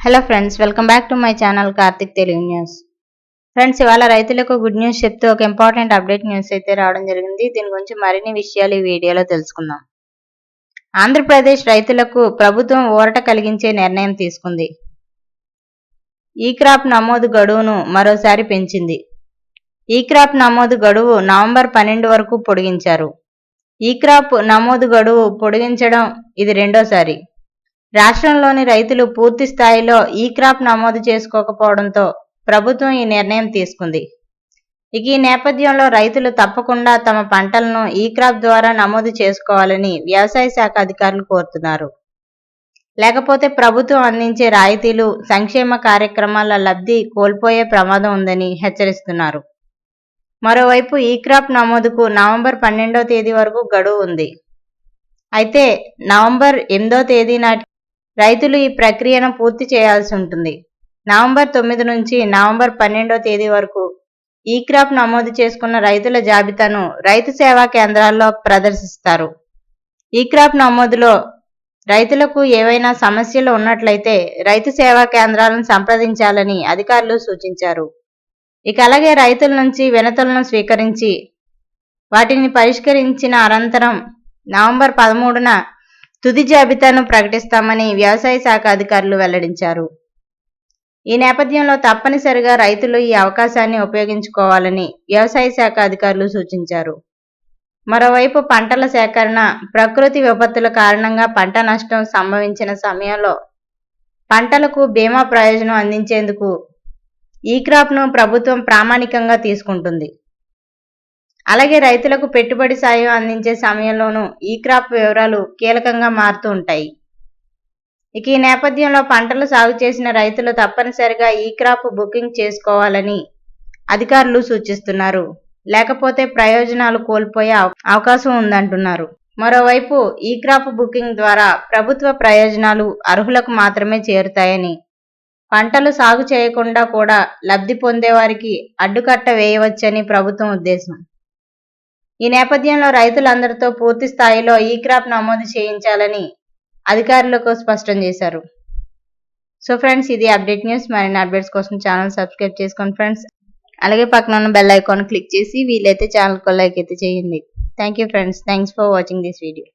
Hello friends welcome back to my channel Karthik Telugu news friends ఇవాళ రైతులకు good news చెప్తూ ఒక important update news అయితే రావడం జరిగింది. దీని గురించి మరిన్ని విషయాలు ఈ వీడియోలో తెలుసుకుందాం. ఆంధ్రప్రదేశ్ రైతులకు ప్రభుత్వం ఊరట కలిగించే నిర్ణయం తీసుకుంది. ఈ క్రాప్ నమోదు గడువును మరోసారి పెంచింది. ఈ క్రాప్ నమోదు గడువు నవంబర్ పన్నెండు వరకు పొడిగించారు. ఈ క్రాప్ నమోదు గడువు పొడిగించడం ఇది రెండోసారి. రాష్ట్రంలోని రైతులు పూర్తి స్థాయిలో ఈ క్రాప్ నమోదు చేసుకోకపోవడంతో ప్రభుత్వం ఈ నిర్ణయం తీసుకుంది. ఇక ఈ నేపథ్యంలో రైతులు తప్పకుండా తమ పంటలను ఈ క్రాప్ ద్వారా నమోదు చేసుకోవాలని వ్యవసాయ శాఖ అధికారులు కోరుతున్నారు. లేకపోతే ప్రభుత్వం అందించే రాయితీలు సంక్షేమ కార్యక్రమాల లబ్ధి కోల్పోయే ప్రమాదం ఉందని హెచ్చరిస్తున్నారు. మరోవైపు ఈ క్రాప్ నమోదుకు నవంబర్ పన్నెండో తేదీ వరకు గడువు ఉంది. అయితే నవంబర్ ఎనిమిదో తేదీ నాటి రైతులు ఈ ప్రక్రియను పూర్తి చేయాల్సి ఉంటుంది. నవంబర్ తొమ్మిది నుంచి నవంబర్ పన్నెండో తేదీ వరకు ఈ క్రాప్ నమోదు చేసుకున్న రైతుల జాబితాను రైతు సేవా కేంద్రాల్లో ప్రదర్శిస్తారు. ఈ క్రాప్ నమోదులో రైతులకు ఏవైనా సమస్యలు ఉన్నట్లయితే రైతు సేవా కేంద్రాలను సంప్రదించాలని అధికారులు సూచించారు. ఇక అలాగే రైతుల నుంచి వినతులను స్వీకరించి వాటిని పరిష్కరించిన అనంతరం నవంబర్ పదమూడున తుది జాబితాను ప్రకటిస్తామని వ్యవసాయ శాఖ అధికారులు వెల్లడించారు. ఈ నేపథ్యంలో తప్పనిసరిగా రైతులు ఈ అవకాశాన్ని ఉపయోగించుకోవాలని వ్యవసాయ శాఖ అధికారులు సూచించారు. మరోవైపు పంటల సేకరణ ప్రకృతి విపత్తుల కారణంగా పంట నష్టం సంభవించిన సమయంలో పంటలకు బీమా ప్రయోజనం అందించేందుకు ఈ క్రాప్ను ప్రభుత్వం ప్రామాణికంగా తీసుకుంటుంది. అలాగే రైతులకు పెట్టుబడి సాయం అందించే సమయంలోనూ ఈ క్రాప్ వివరాలు కీలకంగా మారుతూ ఉంటాయి. ఇక ఈ నేపథ్యంలో పంటలు సాగు చేసిన రైతులు తప్పనిసరిగా ఈ క్రాప్ బుకింగ్ చేసుకోవాలని అధికారులు సూచిస్తున్నారు. లేకపోతే ప్రయోజనాలు కోల్పోయే అవకాశం ఉందంటున్నారు. మరోవైపు ఈ క్రాప్ బుకింగ్ ద్వారా ప్రభుత్వ ప్రయోజనాలు అర్హులకు మాత్రమే చేరుతాయని పంటలు సాగు చేయకుండా కూడా లబ్ధి పొందే వారికి అడ్డుకట్ట వేయవచ్చని ప్రభుత్వం ఉద్దేశం. ఈ నేపథ్యంలో రైతులందరితో పూర్తి స్థాయిలో ఈ క్రాప్ నమోదు చేయించాలని అధికారులకు స్పష్టం చేశారు. సో ఫ్రెండ్స్ ఇది అప్డేట్ న్యూస్. మరిన్ని అప్డేట్స్ కోసం ఛానల్ సబ్స్క్రైబ్ చేసుకోండి ఫ్రెండ్స్. అలాగే పక్కన ఉన్న బెల్ ఐకాన్ క్లిక్ చేసి వీలైతే ఛానల్ లైక్ అయితే చేయండి. Thank you friends. Thanks for watching this video.